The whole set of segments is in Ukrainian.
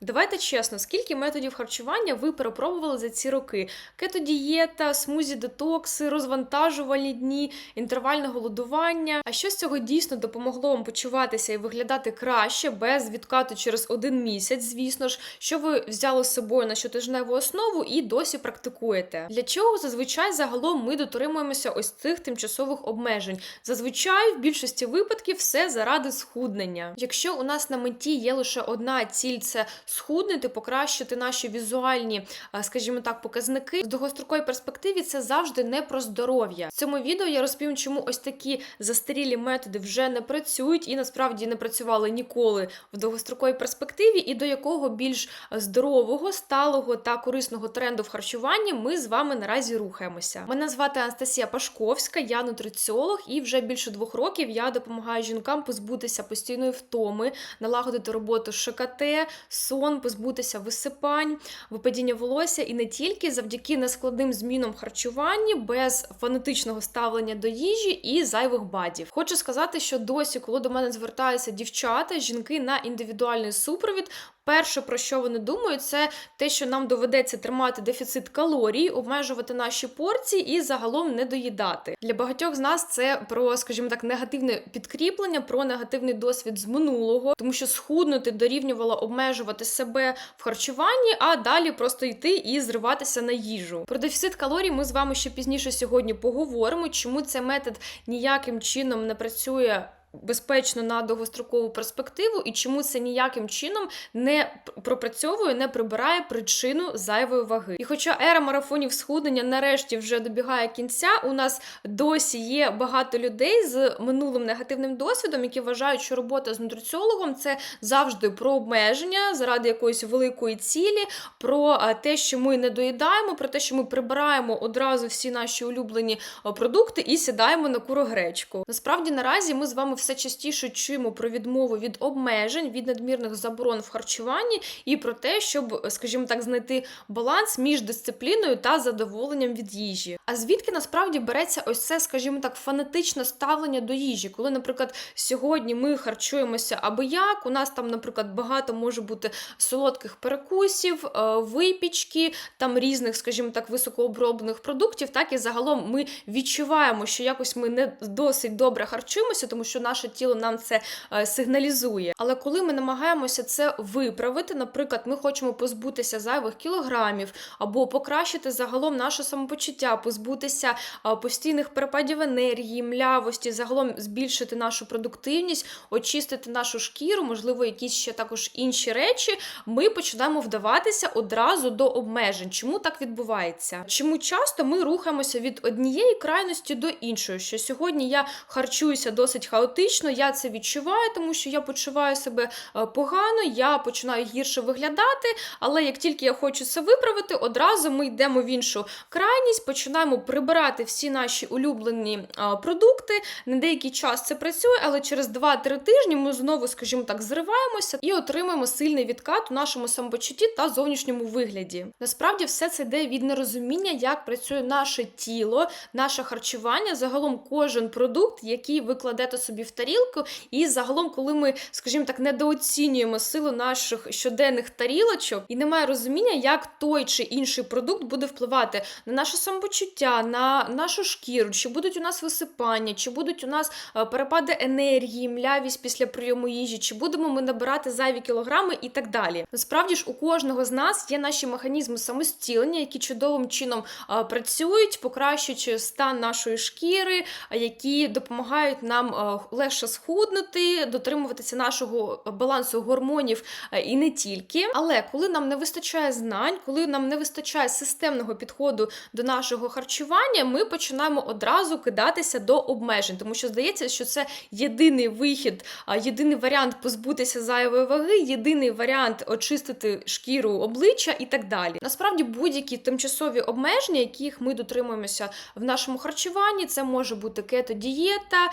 Давайте чесно, скільки методів харчування ви перепробували за ці роки? Кетодієта, смузі детокси, розвантажувальні дні, інтервальне голодування. А що з цього дійсно допомогло вам почуватися і виглядати краще без відкату через один місяць, звісно ж, що ви взяли з собою на щотижневу основу і досі практикуєте? Для чого зазвичай загалом ми дотримуємося ось цих тимчасових обмежень? Зазвичай в більшості випадків все заради схуднення. Якщо у нас на меті є лише одна ціль, це схуднити, покращити наші візуальні, скажімо так, показники в довгостроковій перспективі це завжди не про здоров'я. В цьому відео я розповім, чому ось такі застарілі методи вже не працюють і насправді не працювали ніколи в довгостроковій перспективі, і до якого більш здорового, сталого та корисного тренду в харчуванні ми з вами наразі рухаємося. Мене звати Анастасія Пашковська, я нутриціолог, і вже більше двох років я допомагаю жінкам позбутися постійної втоми, налагодити роботу ШКТ, сон, позбутися висипань, випадіння волосся і не тільки завдяки нескладним змінам харчування, без фанатичного ставлення до їжі і зайвих бадів. Хочу сказати, що досі, коли до мене звертаються дівчата, жінки на індивідуальний супровід. Перше, про що вони думають, це те, що нам доведеться тримати дефіцит калорій, обмежувати наші порції і загалом не доїдати. Для багатьох з нас це про, скажімо так, негативне підкріплення, про негативний досвід з минулого, тому що схуднути дорівнювало обмежувати себе в харчуванні, а далі просто йти і зриватися на їжу. Про дефіцит калорій ми з вами ще пізніше сьогодні поговоримо, чому цей метод ніяким чином не працює безпечно на довгострокову перспективу, і чому це ніяким чином не пропрацьовує, не прибирає причину зайвої ваги. І хоча ера марафонів схуднення нарешті вже добігає кінця, у нас досі є багато людей з минулим негативним досвідом, які вважають, що робота з нутриціологом це завжди про обмеження заради якоїсь великої цілі, про те, що ми не доїдаємо, про те, що ми прибираємо одразу всі наші улюблені продукти і сідаємо на курогречку. Насправді наразі ми з вами все частіше чуємо про відмову від обмежень, від надмірних заборон в харчуванні і про те, щоб, скажімо так, знайти баланс між дисципліною та задоволенням від їжі. А звідки насправді береться ось це, скажімо так, фанатичне ставлення до їжі, коли, наприклад, сьогодні ми харчуємося аби як, у нас там, наприклад, багато може бути солодких перекусів, е, випічки, там різних, скажімо так, високооброблених продуктів, так і загалом ми відчуваємо, що якось ми не досить добре харчуємося, тому що наше тіло нам це е, сигналізує. Але коли ми намагаємося це виправити, наприклад, ми хочемо позбутися зайвих кілограмів або покращити загалом наше самопочуття, позбутися е, постійних перепадів енергії, млявості, загалом збільшити нашу продуктивність, очистити нашу шкіру, можливо, якісь ще також інші речі, ми починаємо вдаватися одразу до обмежень. Чому так відбувається? Чому часто ми рухаємося від однієї крайності до іншої? Що сьогодні я харчуюся досить хаотично, я це відчуваю, тому що я почуваю себе е, погано, я починаю гірше виглядати, але як тільки я хочу це виправити, одразу ми йдемо в іншу крайність, починаємо прибирати всі наші улюблені е, продукти. На деякий час це працює, але через 2-3 тижні ми знову, скажімо так, зриваємося і отримуємо сильний відкат у нашому самопочутті та зовнішньому вигляді. Насправді, все це йде від нерозуміння, як працює наше тіло, наше харчування, загалом кожен продукт, який ви кладете собі в тарілку, і загалом, коли ми, скажімо так, недооцінюємо силу наших щоденних тарілочок, і немає розуміння, як той чи інший продукт буде впливати на наше самопочуття, на нашу шкіру, чи будуть у нас висипання, чи будуть у нас е, перепади енергії, млявість після прийому їжі, чи будемо ми набирати зайві кілограми і так далі. Насправді ж у кожного з нас є наші механізми самостілення, які чудовим чином е, працюють, покращуючи стан нашої шкіри, які допомагають нам е, легше схуднути, дотримуватися нашого балансу гормонів е, і не тільки. Але коли нам не вистачає знань, коли нам не вистачає системного підходу до нашого харчування, ми починаємо одразу кидатися до обмежень, тому що здається, що це єдиний вихід, єдиний варіант позбутися зайвої ваги, єдиний варіант очистити шкіру обличчя і так далі. Насправді будь-які тимчасові обмеження, яких ми дотримуємося в нашому харчуванні, це може бути кето-дієта,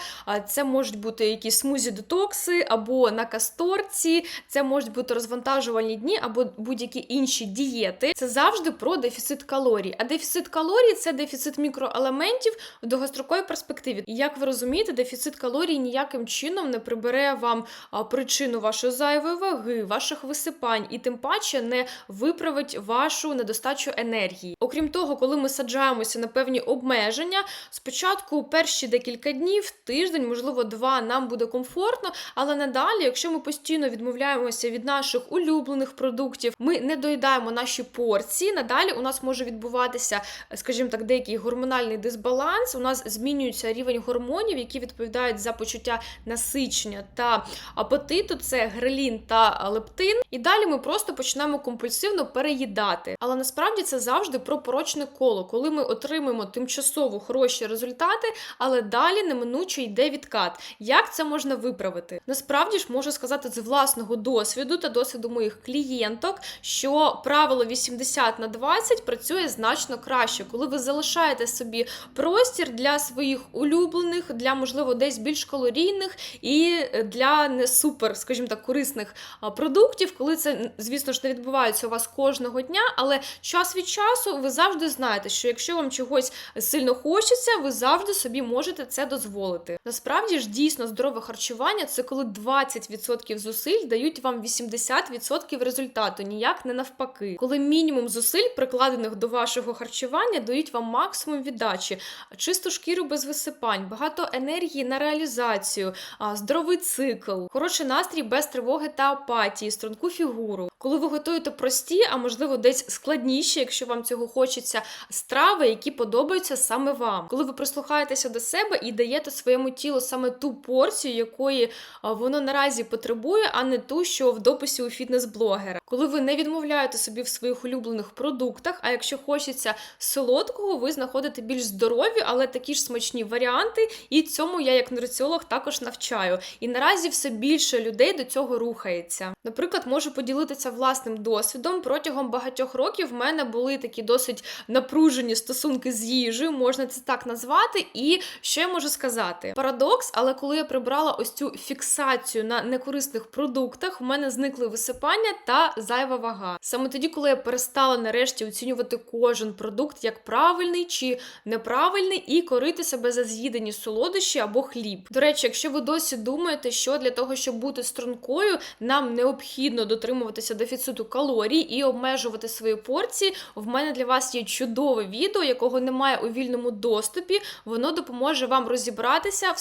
це може можуть бути якісь смузі детокси або на касторці, це можуть бути розвантажувальні дні або будь-які інші дієти. Це завжди про дефіцит калорій. А дефіцит калорій це дефіцит мікроелементів в довгостроковій перспективі. І як ви розумієте, дефіцит калорій ніяким чином не прибере вам причину вашої зайвої ваги, ваших висипань, і тим паче не виправить вашу недостачу енергії. Окрім того, коли ми саджаємося на певні обмеження, спочатку перші декілька днів, тиждень, можливо, два, нам буде комфортно, але надалі, якщо ми постійно відмовляємося від наших улюблених продуктів, ми не доїдаємо наші порції. Надалі у нас може відбуватися, скажімо так, деякий гормональний дисбаланс. У нас змінюється рівень гормонів, які відповідають за почуття насичення та апетиту. Це грелін та лептин. І далі ми просто почнемо компульсивно переїдати. Але насправді це завжди про порочне коло, коли ми отримуємо тимчасово хороші результати, але далі неминуче йде відкат. Як це можна виправити? Насправді ж можу сказати з власного досвіду та досвіду моїх клієнток, що правило 80 на 20 працює значно краще, коли ви залишаєте собі простір для своїх улюблених, для можливо десь більш калорійних і для не супер, скажімо так, корисних продуктів, коли це, звісно ж, не відбувається у вас кожного дня, але час від часу ви завжди знаєте, що якщо вам чогось сильно хочеться, ви завжди собі можете це дозволити. Насправді ж дійсно здорове харчування це коли 20% зусиль дають вам 80% результату, ніяк не навпаки. Коли мінімум зусиль, прикладених до вашого харчування, дають вам максимум віддачі, чисту шкіру без висипань, багато енергії на реалізацію, здоровий цикл, хороший настрій без тривоги та апатії, струнку фігуру. Коли ви готуєте прості, а можливо десь складніші, якщо вам цього хочеться, страви, які подобаються саме вам. Коли ви прислухаєтеся до себе і даєте своєму тілу саме ту порцію, якої воно наразі потребує, а не ту, що в дописі у фітнес-блогера. Коли ви не відмовляєте собі в своїх улюблених продуктах, а якщо хочеться солодкого, ви знаходите більш здорові, але такі ж смачні варіанти. І цьому я, як нутриціолог, також навчаю. І наразі все більше людей до цього рухається. Наприклад, можу поділитися власним досвідом. Протягом багатьох років в мене були такі досить напружені стосунки з їжею, можна це так назвати. І що я можу сказати? Парадокс, але коли я прибрала ось цю фіксацію на некорисних продуктах, у мене зникли висипання та зайва вага. Саме тоді, коли я перестала нарешті оцінювати кожен продукт як правильний чи неправильний, і корити себе за з'їдені солодощі або хліб. До речі, якщо ви досі думаєте, що для того, щоб бути стрункою, нам необхідно дотримуватися дефіциту калорій і обмежувати свої порції, в мене для вас є чудове відео, якого немає у вільному доступі. Воно допоможе вам розібратися в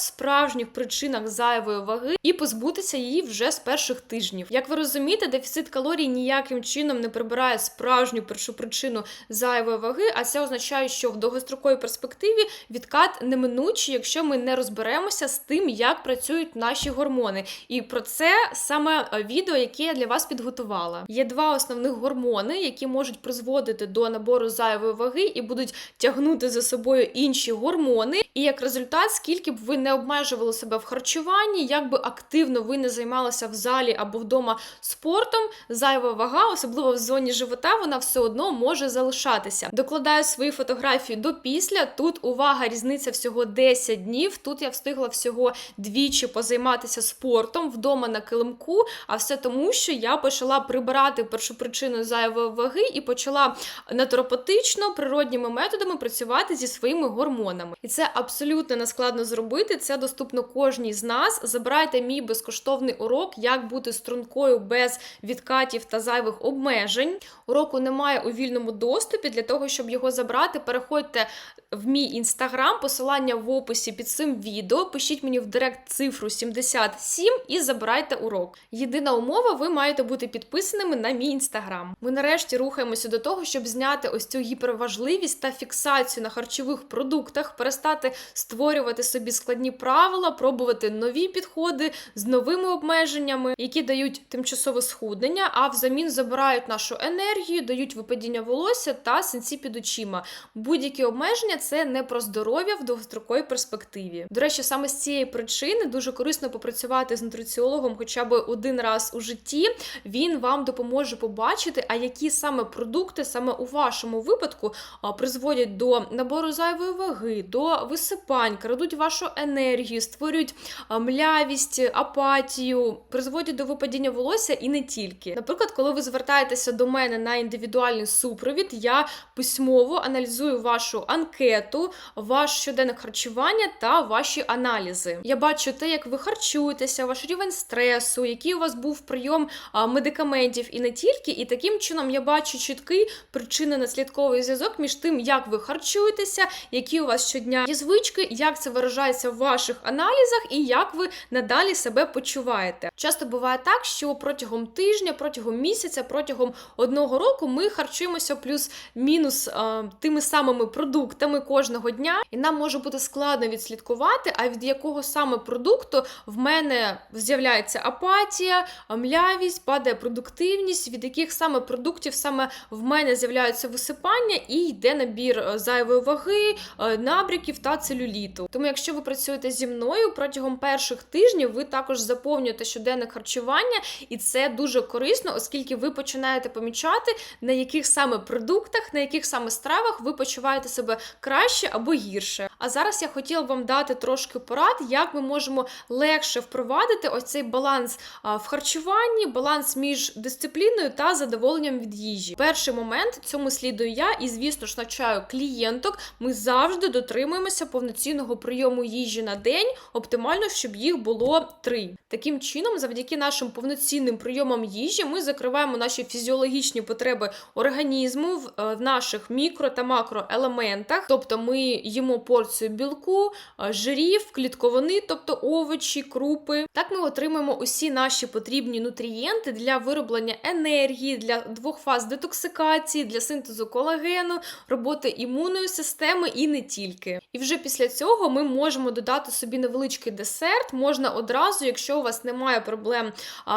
справжніх причинах зайвої ваги і позбутися її вже з перших тижнів. Як ви розумієте, дефіцит калорій ніяким чином не прибирає справжню першопричину зайвої ваги, а це означає, що в довгостроковій перспективі відкат неминучий, якщо ми не розберемося з тим, як працюють наші гормони. І про це саме е, відео, яке я для вас підготувала. Є два основних гормони, які можуть призводити до набору зайвої ваги і будуть тягнути за собою інші гормони. І як результат, скільки б ви не обмежували себе в харчуванні, як би активно ви не займалися в залі або вдома спортом, зайва вага, особливо в зоні живота, вона все одно може залишатися. Докладаю свої фотографії до після. Тут увага, різниця всього 10 днів. Тут я встигла всього двічі позайматися спортом вдома на килимку. А все тому, що я почала прибирати першопричину зайвої ваги і почала натуропатично, природніми методами працювати зі своїми гормонами. І це абсолютно нескладно зробити. Це доступно кожній з нас. Забирайте мій безкоштовний урок, як бути стрункою без відкатів та зайвих обмежень. Уроку немає у вільному доступі. Для того, щоб його забрати, переходьте в мій інстаграм, посилання в описі під цим відео. Пишіть мені в директ цифру 77 і забирайте урок. Єдина умова, ви маєте бути підписаними на мій інстаграм. Ми нарешті рухаємося до того, щоб зняти ось цю гіперважливість та фіксацію на харчових продуктах, перестати створювати собі складні правила, пробувати нові підходи з новими обмеженнями, які дають тимчасове схуднення, а взамін забирають нашу енергію, дають випадіння волосся та синці під очима. Будь-які обмеження це не про здоров'я в довгостроковій перспективі. До речі, саме з цієї причини дуже корисно попрацювати з нутриціологом хоча б один раз у житті. Він вам допоможе побачити, а які саме продукти саме у вашому випадку призводять до набору зайвої ваги, до висипань, крадуть вашу енергію, створюють млявість, апатію, призводять до випадіння волосся і не тільки. Наприклад, коли ви звертаєтеся до мене на індивідуальний супровід, я письмово аналізую вашу анкету, ваш щоденне харчування та ваші аналізи. Я бачу те, як ви харчуєтеся, ваш рівень стресу, який у вас був прийом медикаментів і не тільки. І таким чином я бачу чіткий причинно-наслідковий зв'язок між тим, як ви харчуєтеся, які у вас щодня є звички, як це виражається в ваших аналізах і як ви надалі себе почуваєте. Часто буває так, що протягом тижня, протягом місяця, протягом одного року ми харчуємося плюс-мінус а, тими самими продуктами кожного дня, і нам може бути складно відслідкувати, а від якого саме продукту в мене з'являється апатія, млявість, падає продуктивність, від яких саме продуктів саме в мене з'являються висипання і йде набір е, зайвої ваги, е, набряків та целюліту. Тому, якщо ви працюєте зі мною протягом перших тижнів, ви також заповнюєте щоденне харчування, і це дуже корисно, оскільки ви починаєте помічати, на яких саме продуктах, на яких саме стравах ви почуваєте себе краще або гірше. А зараз я хотіла вам дати трошки порад, як ми можемо легше впровадити ось цей баланс в харчуванні, баланс між дисципліною та задоволенням від їжі. Перший момент цьому слідую я, і звісно ж навчаю клієнток. Ми завжди дотримуємося повноцінного прийому їжі на день. Оптимально, щоб їх було три. Таким чином, завдяки нашим повноцінним прийомам їжі, ми закриваємо наші фізіологічні потреби організму в, е, наших мікро та макроелементах. Тобто ми їмо порцію білку, е, жирів, клітковини, тобто овочі, крупи. Так ми отримуємо усі наші потрібні нутрієнти для вироблення енергії, для двох фаз детоксикації, для синтезу колагену, роботи імунної системи і не тільки. І вже після цього ми можемо додати собі невеличкий десерт. Можна одразу, якщо у вас немає проблем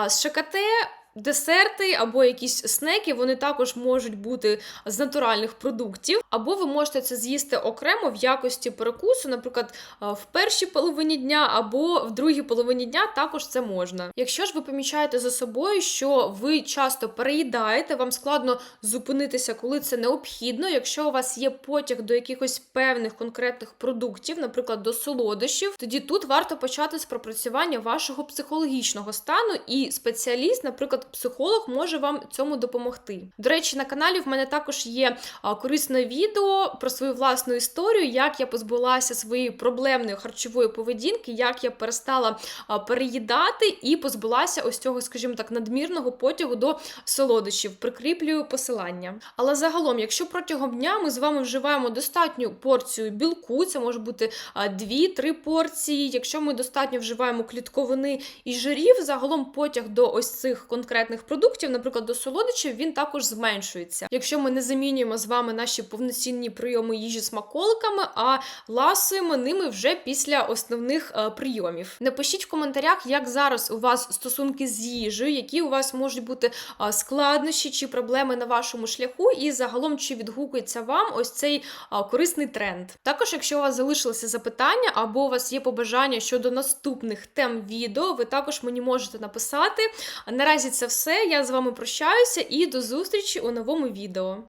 з ШКТ. Десерти або якісь снеки, вони також можуть бути з натуральних продуктів, або ви можете це з'їсти окремо в якості перекусу, наприклад, в першій половині дня або в другій половині дня також це можна. Якщо ж ви помічаєте за собою, що ви часто переїдаєте, вам складно зупинитися, коли це необхідно. Якщо у вас є потяг до якихось певних конкретних продуктів, наприклад, до солодощів, тоді тут варто почати з пропрацювання вашого психологічного стану, і спеціаліст, наприклад, психолог, може вам цьому допомогти. До речі, на каналі в мене також є корисне відео про свою власну історію, як я позбулася своєї проблемної харчової поведінки, як я перестала переїдати і позбулася ось цього, скажімо так, надмірного потягу до солодощів. Прикріплюю посилання. Але загалом, якщо протягом дня ми з вами вживаємо достатню порцію білку, це може бути 2-3 порції. Якщо ми достатньо вживаємо клітковини і жирів, загалом потяг до ось цих конкретних продуктів, наприклад, до солодощів, він також зменшується. Якщо ми не замінюємо з вами наші повноцінні прийоми їжі смаколиками, а ласуємо ними вже після основних е, прийомів. Напишіть в коментарях, як зараз у вас стосунки з їжею, які у вас можуть бути а, складнощі чи проблеми на вашому шляху, і загалом чи відгукується вам ось цей а, корисний тренд. Також, якщо у вас залишилися запитання або у вас є побажання щодо наступних тем відео, ви також мені можете написати. Наразі це все. Я з вами прощаюся і до зустрічі у новому відео.